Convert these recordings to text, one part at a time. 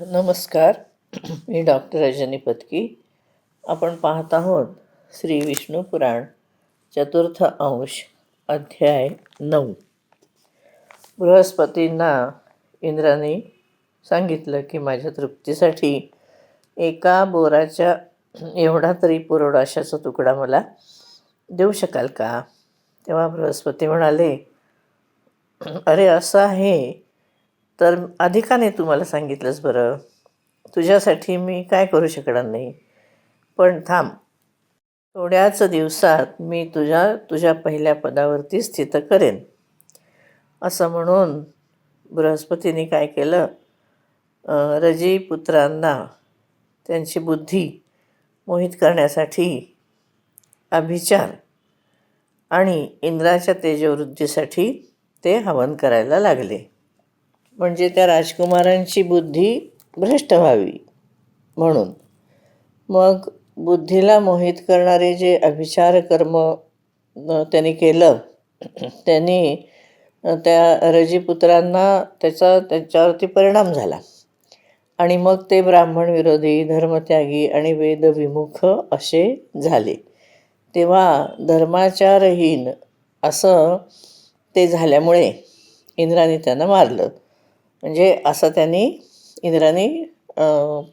नमस्कार. मी डॉक्टर रजनी पत्की. आपण पाहत आहोत श्री विष्णू पुराण चतुर्थ अंश अध्याय नऊ. बृहस्पतींना इंद्राने सांगितलं की माझ्या तृप्तीसाठी एका बोराच्या एवढा तरी पुरोडाशाचा तुकडा मला देऊ शकाल का? तेव्हा बृहस्पती म्हणाले अरे असं आहे तर आधी का नाही तू मला सांगितलंस बरं. तुझ्यासाठी मी काय करू शकणार नाही. पण थांब. थोड्याच दिवसात मी तुझ्या तुझ्या पहिल्या पदावरती स्थित करेन. असं म्हणून बृहस्पतीने काय केलं? रजी पुत्रांना त्यांची बुद्धी मोहित करण्यासाठी अभिचार आणि इंद्राच्या तेजवृद्धीसाठी ते हवन करायला लागले. म्हणजे त्या राजकुमारांची बुद्धी भ्रष्ट व्हावी म्हणून. मग बुद्धीला मोहित करणारे जे अभिचार कर्म त्यांनी केलं त्यांनी त्या रजीपुत्रांना त्याचा त्यांच्यावरती परिणाम झाला. आणि मग ते ब्राह्मण विरोधी धर्मत्यागी आणि वेदविमुख असे झाले. तेव्हा धर्माचारहीन असं ते झाल्यामुळे इंद्राने त्यांना मारलं. म्हणजे असं त्यांनी इंद्राने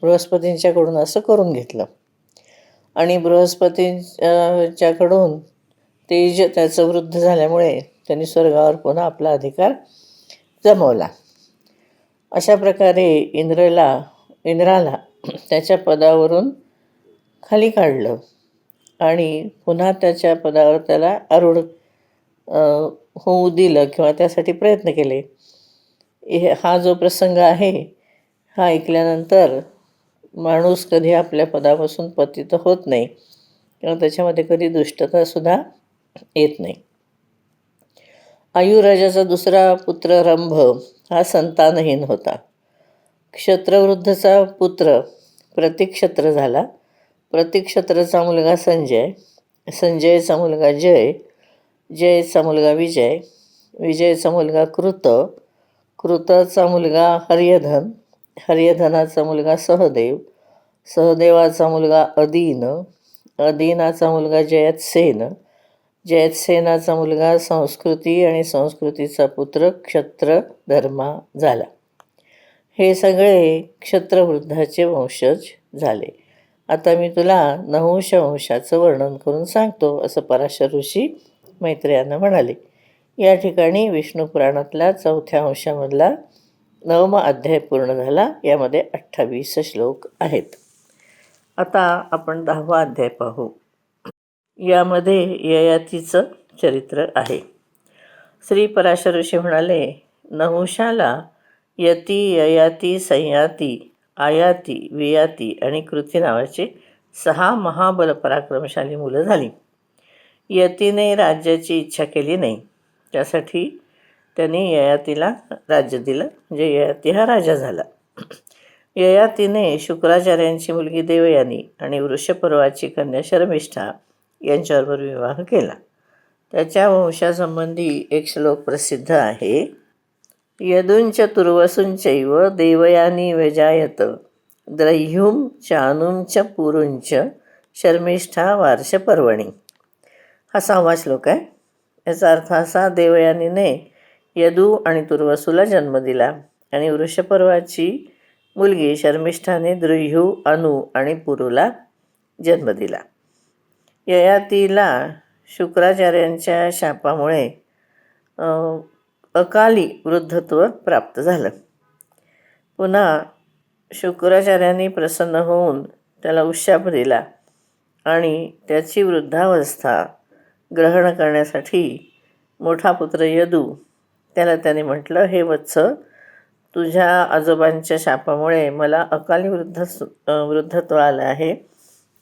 बृहस्पतींच्याकडून असं करून घेतलं. आणि बृहस्पतींच्याकडून तेज त्याचं वृद्ध झाल्यामुळे त्यांनी स्वर्गावर पुन्हा आपला अधिकार जमवला. अशा प्रकारे इंद्रला इंद्राला त्याच्या पदावरून खाली काढलं आणि पुन्हा त्याच्या पदावर त्याला आरूढ होऊ दिलं किंवा त्यासाठी प्रयत्न केले. हे हा जो प्रसंग आहे हा ऐकल्यानंतर माणूस कधी आपल्या पदापासून पतित होत नाही. किंवा त्याच्यामध्ये कधी दुष्टतासुद्धा येत नाही. आयुराजाचा दुसरा पुत्र रंभ हा संतानहीन होता. क्षत्रवृद्धचा पुत्र प्रतिक्षत्र झाला. प्रतिक्षत्रचा मुलगा संजय संजयचा मुलगा जय जयचा मुलगा विजय विजयचा मुलगा कृत कृताचा मुलगा हर्यधन हर्यधनाचा मुलगा सहदेव सहदेवाचा मुलगा अदीन अदीनाचा मुलगा जयतसेन जयतसेनाचा मुलगा संस्कृती आणि संस्कृतीचा पुत्र क्षत्रधर्मा झाला. हे सगळे क्षत्रवृद्धाचे वंशज झाले. आता मी तुला नहुंश वंशाचं वर्णन करून सांगतो असं पराशर ऋषी मैत्रेयांना म्हणाले. या ठिकाणी विष्णू पुराणातला चौथ्या अंशामधला नवमा अध्याय पूर्ण झाला. यामध्ये अठ्ठावीस श्लोक आहेत. आता आपण दहावा अध्याय पाहू. यामध्ये ययातीचं चरित्र आहे. श्री पराशर ऋषी म्हणाले नहुशाला यती ययाती संयाती आयाती वियाती आणि कृती नावाची सहा महाबल पराक्रमशाली मुलं झाली. यतीने राज्याची इच्छा केली नाही. त्यासाठी त्यांनी ययातीला राज्य दिलं. म्हणजे ययाती हा राजा झाला. ययातीने शुक्राचार्यांची मुलगी देवयानी आणि वृषपर्वाची कन्या शर्मिष्ठा यांच्याबरोबर विवाह केला. त्याच्या वंशासंबंधी एक श्लोक प्रसिद्ध आहे. यदुंच तुर्वसूंचैव देवयानी व्यजायत द्रह्युं चानुं च पुरुंच शर्मिष्ठा वार्षपर्वणी. हा सहावा श्लोक आहे. याचा अर्थ असा देवयानीने यदू आणि तुर्वसूला जन्म दिला आणि वृषपर्वाची मुलगी शर्मिष्ठाने द्रुह्यू अनु आणि पुरुला जन्म दिला. ययातीला शुक्राचार्यांच्या शापामुळे अकाली वृद्धत्व प्राप्त झालं. पुन्हा शुक्राचार्यांनी प्रसन्न होऊन त्याला उशाप दिला आणि त्याची वृद्धावस्था ग्रहण करण्यासाठी मोठा पुत्र यदू त्याला त्याने म्हटलं हे वत्स तुझ्या आजोबांच्या शापामुळे मला अकाली वृद्ध वृद्धत्व आलं आहे.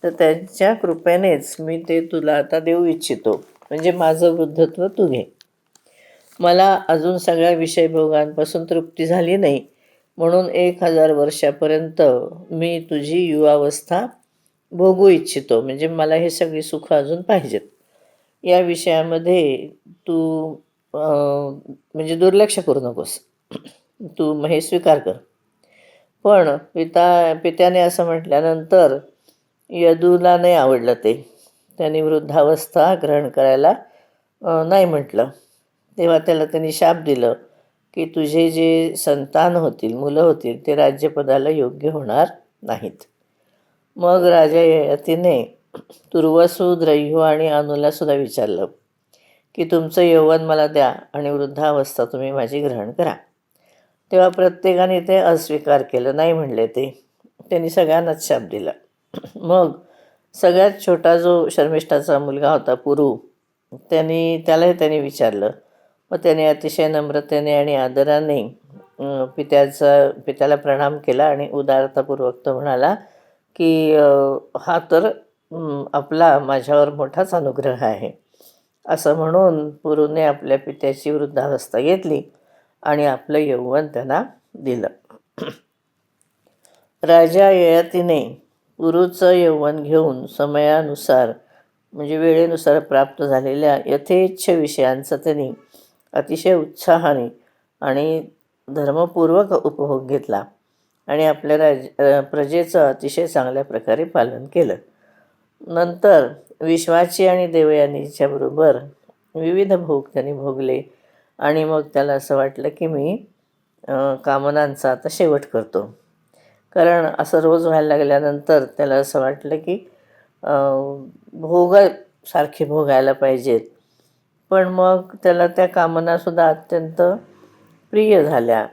तर त्यांच्या कृपेनेच मी ते तुला आता देऊ इच्छितो. म्हणजे माझं वृद्धत्व तू घे. मला अजून सगळ्या विषयभोगांपासून तृप्ती झाली नाही. म्हणून एक हजार वर्षापर्यंत मी तुझी युवावस्था भोगू इच्छितो. म्हणजे मला हे सगळी सुखं अजून पाहिजेत. या विषयामध्ये तू म्हणजे दुर्लक्ष करू नकोस. तू मग हे स्वीकार कर. पण पिता पित्याने असं म्हटल्यानंतर यदूला नाही आवडलं ते. त्यांनी वृद्धावस्था ग्रहण करायला नाही म्हटलं. तेव्हा त्याला त्यांनी शाप दिलं की तुझे जे संतान होतील मुलं होतील ते राज्यपदाला योग्य होणार नाहीत. मग राजा ययातीने तुर्वसू आणि अनुला सुद्धा विचारलं की तुमचं यौवन मला द्या आणि वृद्धावस्था तुम्ही माझी ग्रहण करा. तेव्हा प्रत्येकाने ते अस्वीकार केलं. नाही म्हणले ते. त्यांनी सगळ्यांनाच शाप दिला. मग सगळ्यात छोटा जो शर्मिष्ठाचा मुलगा होता पुरू त्यांनी त्यालाही त्यांनी विचारलं. मग त्याने अतिशय नम्रतेने आणि आदराने पित्याचा पित्याला प्रणाम केला आणि उदारतापूर्वक तो म्हणाला की हा तर आपला माझ्यावर मोठाच अनुग्रह आहे. असं म्हणून पुरुने आपल्या पित्याची वृद्धावस्था घेतली आणि आपलं यौवन त्यांना दिलं. राजा ययातीने पुरूचं यौवन घेऊन समयानुसार म्हणजे वेळेनुसार प्राप्त झालेल्या यथेच्छ विषयांचा त्यांनी अतिशय उत्साहाने आणि धर्मपूर्वक उपभोग घेतला आणि आपल्या राज प्रजेचं अतिशय चांगल्या प्रकारे पालन केलं. नंतर विश्वाची आणि देवयानीच्या बरोबर विविध भोग त्यांनी भोगले. आणि मग त्याला असं वाटलं की मी कामनांचा आता शेवट करतो. कारण असं रोज व्हायला लागल्यानंतर त्याला असं वाटलं की भोग सारखे भोगायला पाहिजेत. पण मग त्याला त्या कामनासुद्धा अत्यंत प्रिय झाल्या.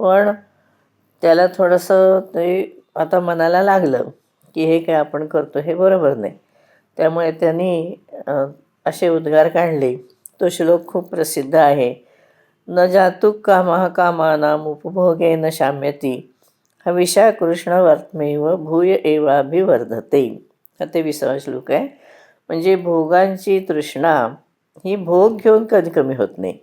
पण त्याला थोडंसं ते आता मनाला लागलं. की हे काय आपण करतो हे बरोबर नाही. त्यामुळे त्यांनी असे उद्गार काढले. तो श्लोक खूप प्रसिद्ध आहे. न जातुक कामा कामानाम उपभोगे न शाम्यती हविषा कृष्णवर्त्मेव भूय एवाभिवर्धते. हा ते विसावा श्लोक आहे. म्हणजे भोगांची तृष्णा ही भोग घेऊन कधी कमी होत नाही.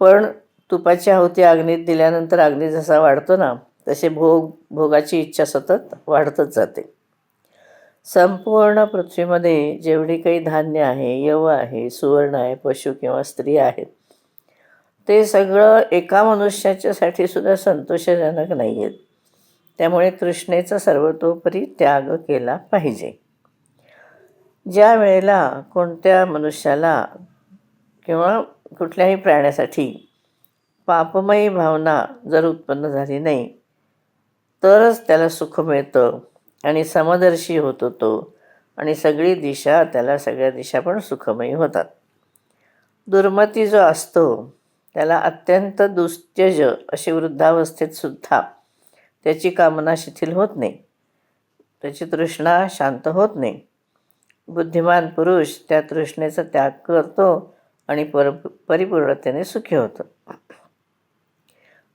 पण तुपाची आहुती अग्नीत दिल्यानंतर अग्नी जसा वाढतो ना तसे भोग भोगाची इच्छा सतत वाढतच जाते. संपूर्ण पृथ्वीमध्ये जेवढी काही धान्य आहे यव आहे सुवर्ण आहे पशु किंवा स्त्री आहेत ते सगळं एका मनुष्याच्यासाठी सुद्धा संतोषजनक नाही आहेत त्यामुळे कृष्णेचा सर्वतोपरी त्याग केला पाहिजे. ज्या वेळेला कोणत्या मनुष्याला किंवा कुठल्याही प्राण्यासाठी पापमयी भावना जर उत्पन्न झाली नाही तरच त्याला सुख मिळतं. आणि समदर्शी होतो तो. आणि सगळी दिशा त्याला सगळ्या दिशा पण सुखमयी होतात. दुर्मती जो असतो त्याला अत्यंत दुस्त्यज अशी वृद्धावस्थेत सुद्धा त्याची कामना शिथिल होत नाही. त्याची तृष्णा शांत होत नाही. बुद्धिमान पुरुष त्या तृष्णेचा त्याग करतो आणि पर परिपूर्णतेने सुखी होतो.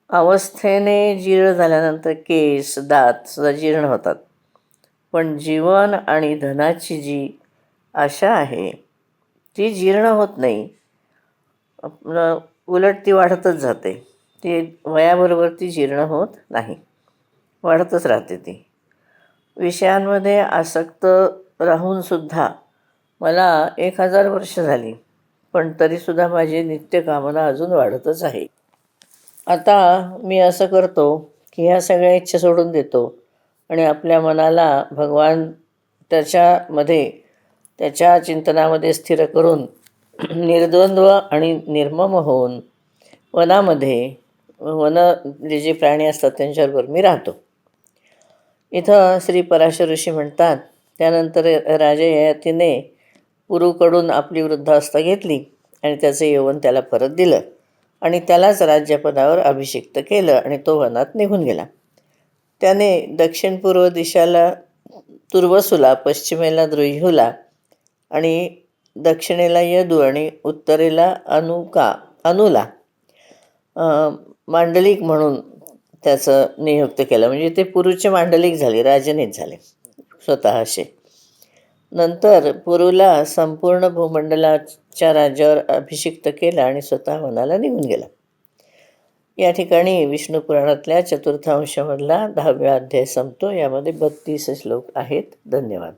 अवस्थेने जीर्ण झाल्यानंतर केस दात सुद्धा जीर्ण होतात. पण जीवन आणि धनाची जी आशा आहे ती जीर्ण होत नाही. आपलं उलट ती वाढतच जाते. ती वयाबरोबर ती जीर्ण होत नाही. वाढतच राहते ती. विषयांमध्ये आसक्त राहूनसुद्धा मला एक हजार वर्ष झाली पण तरीसुद्धा माझी नित्यकामना अजून वाढतच आहे. आता मी असं करतो की ह्या सगळ्या इच्छा सोडून देतो. आणि आपल्या मनाला भगवान त्याच्यामध्ये त्याच्या चिंतनामध्ये स्थिर करून निर्द्वंद्व आणि निर्मम होऊन वनामध्ये वन जे जे प्राणी असतात त्यांच्याबरोबर मी राहतो. इथं श्री पराशर ऋषी म्हणतात त्यानंतर राजे ययातीने पुरूकडून आपली वृद्धावस्था घेतली आणि त्याचं यवन त्याला परत दिलं आणि त्यालाच राज्यपदावर अभिषिक्त केलं आणि तो वनात निघून गेला. त्याने दक्षिण पूर्व दिशाला तुर्वसुला पश्चिमेला द्रुह्यूला आणि दक्षिणेला यदू आणि उत्तरेला अनुका अनुला. मांडलिक म्हणून त्याचं नियुक्त केलं. म्हणजे ते पुरूचे मांडलिक झाले राजनीत झाले स्वतः नंतर पुरूला संपूर्ण भूमंडलाच्या राज्यावर अभिषिक्त केला आणि स्वतः वनाला निघून गेला. या ठिकाणी विष्णू पुराणातल्या चतुर्थांशामधला दहाव्या अध्याय संपतो. यामध्ये बत्तीस श्लोक आहेत. धन्यवाद.